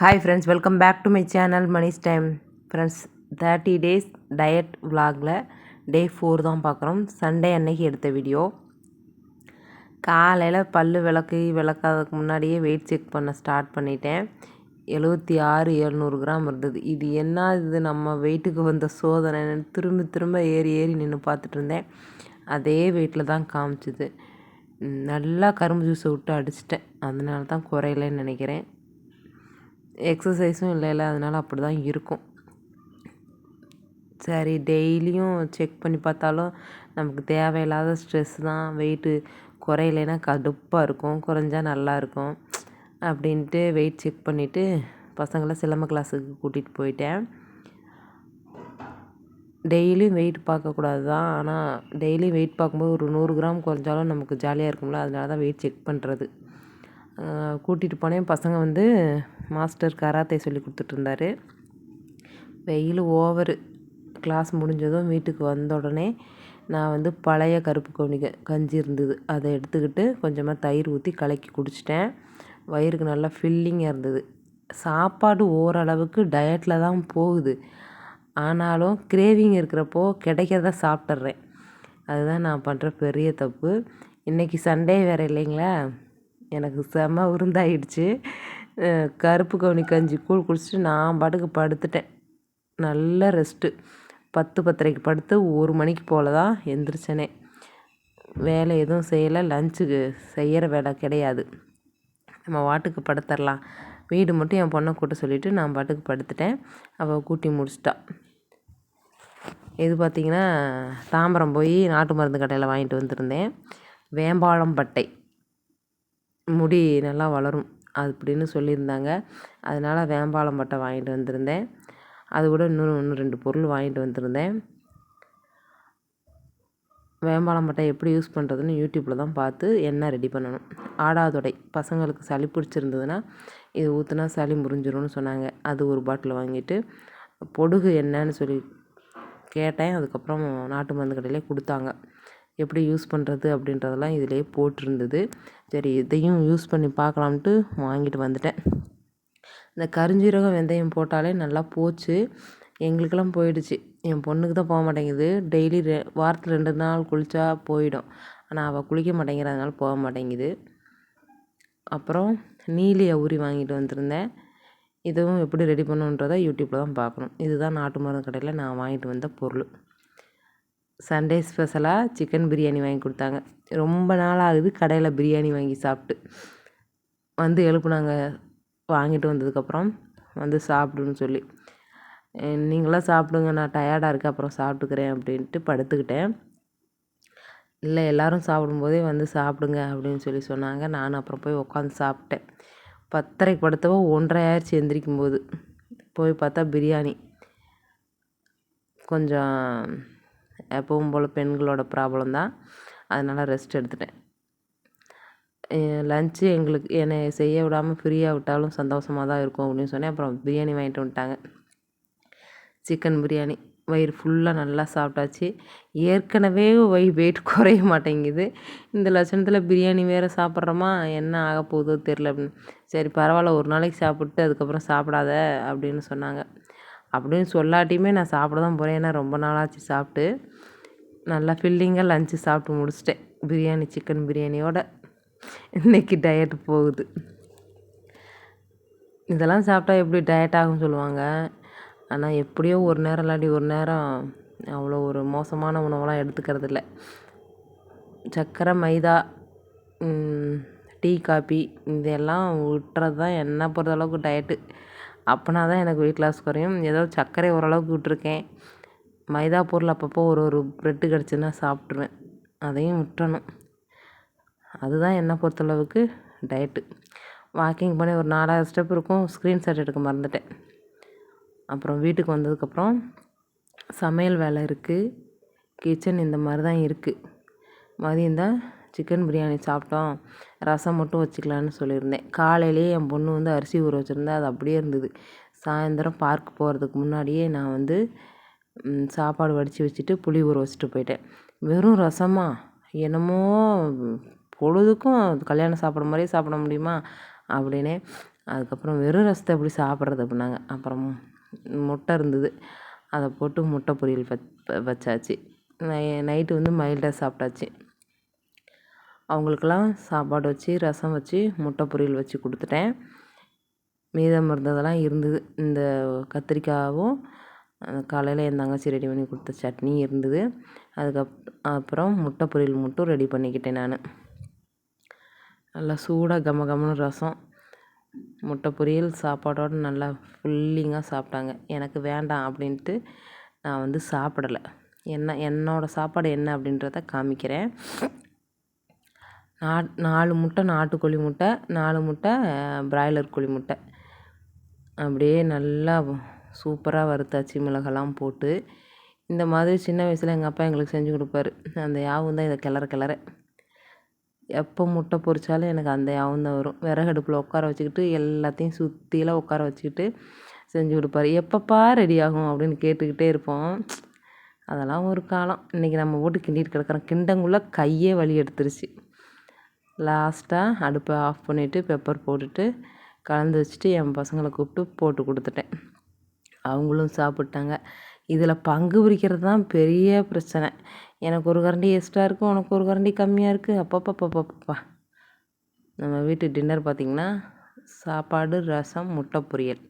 Hi friends welcome back to my channel Mani's time friends thirty days diet விலாகில் day four தான் பார்க்குறோம். Sunday அன்னைக்கு எடுத்த video காலையில் பல் விளக்கு விளக்காததுக்கு முன்னாடியே வெயிட் செக் பண்ண ஸ்டார்ட் பண்ணிட்டேன். எழுபத்தி ஆறு எழுநூறு கிராம் இருந்தது. இது என்ன இது? நம்ம வெயிட்டுக்கு வந்த சோதனைன்னு திரும்ப திரும்ப ஏறி ஏறி நின்று பார்த்துட்டு இருந்தேன். அதே வெயிட்டில் தான் காமிச்சிது. நல்லா கரும்பு ஜூஸை விட்டு அடிச்சிட்டேன். அதனால தான் குறையலன்னு நினைக்கிறேன். எக்ஸசைஸும் இல்லைல்ல அதனால் அப்படி தான் இருக்கும். சரி டெய்லியும் செக் பண்ணி பார்த்தாலும் நமக்கு தேவையில்லாத ஸ்ட்ரெஸ் தான். வெயிட்டு குறையலைன்னா கடுப்பாக இருக்கும் குறைஞ்சா நல்லா இருக்கும் அப்படின்ட்டு வெயிட் செக் பண்ணிவிட்டு பசங்களை சிலம்ப கிளாஸுக்கு கூட்டிகிட்டு போயிட்டேன். டெய்லியும் வெயிட் பார்க்கக்கூடாது தான் ஆனால் டெய்லியும் வெயிட் பார்க்கும்போது ஒரு நூறு கிராம் குறைஞ்சாலும் நமக்கு ஜாலியாக இருக்கும்ல அதனால தான் வெயிட் செக் பண்ணுறது கூட்டிகிட்டு போனேன். பசங்க வந்து மாஸ்டர் கராத்தே சொல்லி கொடுத்துட்ருந்தாரு. வெயில் ஓவரு. கிளாஸ் முடிஞ்சதும் வீட்டுக்கு வந்த உடனே நான் வந்து பழைய கருப்பு கவுனிக கஞ்சி இருந்தது. அதை எடுத்துக்கிட்டு கொஞ்சமாக தயிர் ஊற்றி கலக்கி குடிச்சிட்டேன். வயிறுக்கு நல்லா ஃபில்லிங்காக இருந்தது. சாப்பாடு ஓரளவுக்கு டயட்டில் தான் போகுது. ஆனாலும் கிரேவிங் இருக்கிறப்போ கிடைக்கிறத சாப்பிட்றேன் அதுதான் நான் பண்ணுற பெரிய தப்பு. இன்றைக்கி சண்டே வேறு இல்லைங்களா? எனக்கு செம உருந்தாயிடுச்சு. கருப்பு கவுனி கஞ்சி கூழ் குடிச்சிட்டு நான் பாட்டுக்கு படுத்துட்டேன். நல்ல ரெஸ்ட்டு. பத்து பத்தரைக்கு படுத்து ஒரு மணிக்கு போல் தான் எந்திரிச்சனே. வேலை எதுவும் செய்யலை. லஞ்சுக்கு செய்கிற வேலை கிடையாது. நம்ம வாட்டுக்கு படுத்துடலாம். வீடு மட்டும் என் பொண்ணை கூட்ட சொல்லிவிட்டு நான் பாட்டுக்கு படுத்துட்டேன். அவள் கூட்டி முடிச்சிட்டா. இது பார்த்திங்கன்னா தாம்பரம் போய் நாட்டு மருந்து கடையில் வாங்கிட்டு வந்திருந்தேன். வேம்பாளம் பட்டை முடி நல்லா வளரும் அப்படின்னு சொல்லியிருந்தாங்க. அதனால் வேம்பாளம் பட்டை வாங்கிட்டு வந்திருந்தேன். அது கூட இன்னொரு இன்னும் ரெண்டு பொருள் வாங்கிட்டு வந்திருந்தேன். வேம்பாளம் பட்டை எப்படி யூஸ் பண்ணுறதுன்னு யூடியூப்பில் தான் பார்த்து எண்ணெய் ரெடி பண்ணணும். ஆடாதொடை பசங்களுக்கு சளி பிடிச்சிருந்ததுன்னா இது ஊற்றுனா சளி முறிஞ்சிரும்னு சொன்னாங்க. அது ஒரு பாட்டில் வாங்கிட்டு பொடுகு என்னன்னு சொல்லி கேட்டேன். அதுக்கப்புறம் நாட்டு மருந்து கடையிலே கொடுத்தாங்க. எப்படி யூஸ் பண்ணுறது அப்படின்றதெல்லாம் இதிலே போட்டிருந்தது. சரி இதையும் யூஸ் பண்ணி பார்க்கலாம்ட்டு வாங்கிட்டு வந்துட்டேன். இந்த கருஞ்சீரகம் வெந்தயம் போட்டாலே நல்லா போச்சு. எங்களுக்கெல்லாம் போயிடுச்சு. என் பொண்ணுக்கு தான் போக மாட்டேங்குது. டெய்லி ரெ வாரத்தில் ரெண்டு நாள் குளித்தா போயிடும். ஆனால் அவள் குளிக்க மாட்டேங்கிறதுனால போக மாட்டேங்குது. அப்புறம் நீலி அவுரி வாங்கிட்டு வந்திருந்தேன். இதுவும் எப்படி ரெடி பண்ணுன்றதை யூடியூப்பில் தான் பார்க்கணும். இதுதான் நாட்டு மருந்து கடையில் நான் வாங்கிட்டு வந்த பொருள். சண்டே ஸ்பெஷலாக சிக்கன் பிரியாணி வாங்கி கொடுத்தாங்க. ரொம்ப நாள் ஆகுது கடையில் பிரியாணி வாங்கி சாப்பிட்டு. வந்து எழுப்புனாங்க. வாங்கிட்டு வந்ததுக்கப்புறம் வந்து சாப்பிடுன்னு சொல்லி. நீங்களாம் சாப்பிடுங்க. நான் டயர்டாக இருக்கேன். அப்புறம் சாப்பிட்டுக்கிறேன். அப்படின்ட்டு படுத்துக்கிட்டேன். இல்லை எல்லோரும் சாப்பிடும்போதே வந்து சாப்பிடுங்க. அப்படின்னு சொல்லி சொன்னாங்க. நான் அப்புறம் போய் உட்காந்து சாப்பிட்டேன். பத்தரைக்கு படுத்தவோ ஒன்றரை ஆயிடுச்சு எந்திரிக்கும் போது. போய் பார்த்தா பிரியாணி கொஞ்சம் எப்பவும் போல் பெண்களோட ப்ராப்ளம் தான். அதனால் ரெஸ்ட் எடுத்துட்டேன். லஞ்சு எங்களுக்கு என்னை செய்ய விடாமல் ஃப்ரீயாக விட்டாலும் சந்தோஷமாக தான் இருக்கும் அப்படின்னு சொன்னேன். அப்புறம் பிரியாணி வாங்கிட்டு வந்துட்டாங்க. சிக்கன் பிரியாணி. வயிறு ஃபுல்லாக நல்லா சாப்பிட்டாச்சு. ஏற்கனவே வை வெயிட் குறைய மாட்டேங்குது. இந்த லட்சணத்தில் பிரியாணி வேறு சாப்பிட்றோமா? என்ன ஆக போகுதோ தெரில அப்படின்னு. சரி பரவாயில்ல ஒரு நாளைக்கு சாப்பிட்டு அதுக்கப்புறம் சாப்பிடாத அப்படின்னு சொன்னாங்க. அப்படின்னு சொல்லாட்டியுமே நான் சாப்பிட தான் போகிறேன் ஏன்னா ரொம்ப நாளாச்சு சாப்பிட்டு. நல்லா ஃபில்லிங்காக லஞ்சு சாப்பிட்டு முடிச்சிட்டேன். பிரியாணி சிக்கன் பிரியாணியோட இன்றைக்கி டயட் போகுது. இதெல்லாம் சாப்பிட்டா எப்படி டயட் ஆகும்னு சொல்லுவாங்க. ஆனால் எப்படியோ ஒரு நேரம் இல்லாட்டி ஒரு நேரம் அவ்வளோ ஒரு மோசமான உணவெல்லாம் எடுத்துக்கிறது இல்லை. சர்க்கரை மைதா டீ காபி இதெல்லாம் விட்டுறது தான் என்ன பொறுத்தளவுக்கு டயட்டு அப்போனா தான் எனக்கு வெயிட் லாஸ் குறையும். ஏதோ சர்க்கரை ஓரளவுக்கு விட்டுருக்கேன். மைதா பொருள் அப்பப்போ ஒரு ஒரு ப்ரெட்டு கிடச்சுன்னா சாப்பிட்ருவேன் அதையும் விட்டுறணும். அதுதான் என்னை பொறுத்தளவுக்கு டயட்டு வாக்கிங் பண்ணி ஒரு நாலாயிரம் ஸ்டெப் இருக்கும். ஸ்க்ரீன்ஷாட் எடுக்க மறந்துட்டேன். அப்புறம் வீட்டுக்கு வந்ததுக்கப்புறம் சமையல் வேலை இருக்குது கிச்சன் இந்த மாதிரி தான் இருக்குது மதியம் தான் சிக்கன் பிரியாணி சாப்பிட்டோம். ரசம் மட்டும் வச்சுக்கலான்னு சொல்லியிருந்தேன். காலையிலேயே என் பொண்ணு வந்து அரிசி ஊற வச்சுருந்தா அது அப்படியே இருந்தது. சாயந்தரம் பார்க் போகிறதுக்கு முன்னாடியே நான் வந்து சாப்பாடு வடித்து வச்சுட்டு புளி ஊற வச்சுட்டு போயிட்டேன். வெறும் ரசமா? என்னமோ பொழுதுக்கும் கல்யாணம் சாப்பிட்ற மாதிரியே சாப்பிட முடியுமா? அப்படின்னு அதுக்கப்புறம் வெறும் ரசத்தை எப்படி சாப்பிட்றது அப்படின்னாங்க. அப்புறம் முட்டை இருந்தது. அதை போட்டு முட்டை பொரியல் வச்சாச்சு. நை நைட்டு வந்து மைல்டாக சாப்பிட்டாச்சு. அவங்களுக்கெல்லாம் சாப்பாடு வச்சு ரசம் வச்சு முட்டை பொரியல் வச்சு கொடுத்துட்டேன். மீதம் இருந்ததெல்லாம் இருந்தது. இந்த கத்திரிக்காயும் காலையில் என் தங்கச்சி ரெடி பண்ணி கொடுத்த சட்னி இருந்தது. அதுக்கப் அப்புறம் முட்டை பொரியல் மட்டும் ரெடி பண்ணிக்கிட்டேன் நான். நல்லா சூடாக கம கமன்னு ரசம். முட்டை பொரியல் சாப்பாடோடு நல்லா ஃபுல்லிங்காக சாப்பிட்டாங்க. எனக்கு வேண்டாம் அப்படின்ட்டு நான் வந்து சாப்பிடலை. என்ன என்னோடய சாப்பாடு என்ன அப்படின்றத காமிக்கிறேன். நா நாலு முட்டை நாட்டுக்கோழி முட்டை நாலு முட்டை பிராய்லர் கோழி முட்டை. அப்படியே நல்லா சூப்பராக வறுத்தாச்சு மிளகெல்லாம் போட்டு. இந்த மாதிரி சின்ன வயசில் எங்கள் அப்பா எங்களுக்கு செஞ்சு கொடுப்பாரு. அந்த யாவும் தான் இதை கிளற கிளற. எப்போ முட்டை பொரிச்சாலும் எனக்கு அந்த யாவும் தான் வரும். விறகு அடுப்பில் உட்கார வச்சுக்கிட்டு எல்லாத்தையும் சுற்றிலாம் உட்கார வச்சுக்கிட்டு செஞ்சு கொடுப்பாரு. எப்பப்பா ரெடி ஆகும் அப்படின்னு கேட்டுக்கிட்டே இருப்போம். அதெல்லாம் ஒரு காலம். இன்றைக்கி நம்ம போட்டு கிண்டிட்டு கிடக்குறோம். கிண்டங்குள்ளே கையே வலி எடுத்துருச்சு. லாஸ்ட்டாக அடுப்பை ஆஃப் பண்ணிவிட்டு பெப்பர் போட்டுட்டு கலந்து வச்சுட்டு என் பசங்களை கூப்பிட்டு போட்டு கொடுத்துட்டேன். அவங்களும் சாப்பிட்டாங்க. இதில் பங்கு பிரிக்கிறது தான் பெரிய பிரச்சனை. எனக்கு ஒரு கரண்டி எக்ஸ்ட்ரா இருக்கும் உனக்கு ஒரு கரண்டி கம்மியாக இருக்குது அப்பப்பப்பப்பப்பா நம்ம வீட்டு டின்னர் பார்த்திங்கன்னா சாப்பாடு ரசம் முட்டை பொரியல்.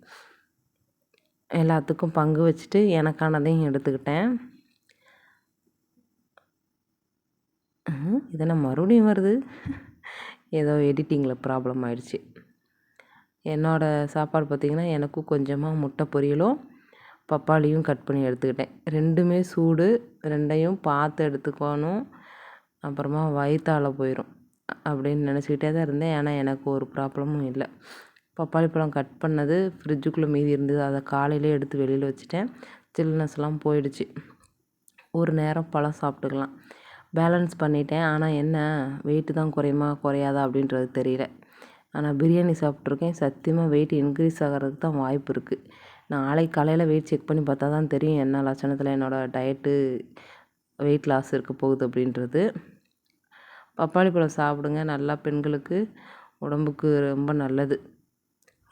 எல்லாத்துக்கும் பங்கு வச்சுட்டு எனக்கானதையும் எடுத்துக்கிட்டேன். இதெல்லாம் மறுபடியும் வருது? ஏதோ எடிட்டிங்கில் ப்ராப்ளம் ஆயிடுச்சு. என்னோடய சாப்பாடு பார்த்திங்கன்னா எனக்கும் கொஞ்சமாக முட்டை பொரியலும் பப்பாளியும் கட் பண்ணி எடுத்துக்கிட்டேன். ரெண்டுமே சூடு ரெண்டையும் பார்த்து எடுத்துக்கணும். அப்புறமா வயிற்றால போயிடும் அப்படின்னு நினச்சிக்கிட்டே தான் இருந்தேன். ஏன்னா எனக்கு ஒரு ப்ராப்ளமும் இல்லை. பப்பாளி பழம் கட் பண்ணது ஃப்ரிட்ஜுக்குள்ளே மீதி இருந்தது. அதை காலையிலே எடுத்து வெளியில் வச்சுட்டேன். சில்னஸ்லாம் போயிடுச்சு. ஒரு நேரம் பழம் சாப்பிட்டுக்கலாம். பேலன்ஸ் பண்ணிட்டேன். ஆனால் என்ன? வெயிட்டு தான் குறையுமா? குறையாதா? அப்படின்றது தெரியல. ஆனால் பிரியாணி சாப்பிட்ருக்கேன் சத்தியமாக வெயிட் இன்க்ரீஸ் ஆகிறதுக்கு தான் வாய்ப்பு இருக்குது நாளைக்கு காலையில் வெயிட் செக் பண்ணி பார்த்தா தான் தெரியும் என்ன லட்சணத்தில் என்னோடய டயட்டு வெயிட் லாஸ் இருக்க போகுது அப்படின்றது. பப்பாளி பழம் சாப்பிடுங்க. நல்லா பெண்களுக்கு உடம்புக்கு ரொம்ப நல்லது.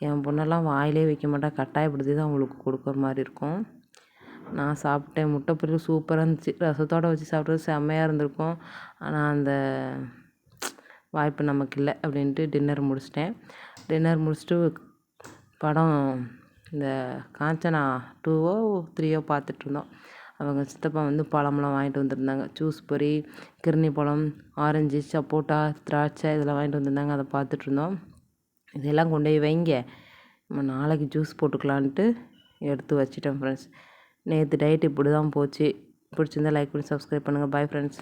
என் பொண்ணெல்லாம் வாயிலே வைக்க மாட்டா. கட்டாயப்படுத்தி தான் அவங்களுக்கு கொடுக்குற மாதிரி இருக்கும். நான் சாப்பிட்டேன். முட்டை பொரியல் சூப்பராக இருந்துச்சு. ரசத்தோடு வச்சு சாப்பிட்றது செம்மையாக இருந்திருக்கும். ஆனால் அந்த வாய்ப்பு நமக்கு இல்லை அப்படின்ட்டு டின்னர் முடிச்சிட்டேன். டின்னர் முடிச்சுட்டு படம் இந்த காஞ்சனா டூவோ த்ரீயோ பார்த்துட்ருந்தோம் அவங்க சித்தப்பா வந்து பழமெல்லாம் வாங்கிட்டு வந்திருந்தாங்க. ஜூஸ் பொரி கிருணி பழம் ஆரஞ்சு சப்போட்டா திராட்சை இதெல்லாம் வாங்கிட்டு வந்திருந்தாங்க. அதை பார்த்துட்ருந்தோம் இதெல்லாம் கொண்டு போய் வைங்க. நம்ம நாளைக்கு ஜூஸ் போட்டுக்கலான்ட்டு எடுத்து வச்சிட்டேன் ஃப்ரெண்ட்ஸ் நேற்று டயட் இப்படி தான் போச்சு. பிடிச்சிருந்தா லைக் பண்ணி சப்ஸ்கிரைப் பண்ணுங்கள் பாய் ஃப்ரெண்ட்ஸ்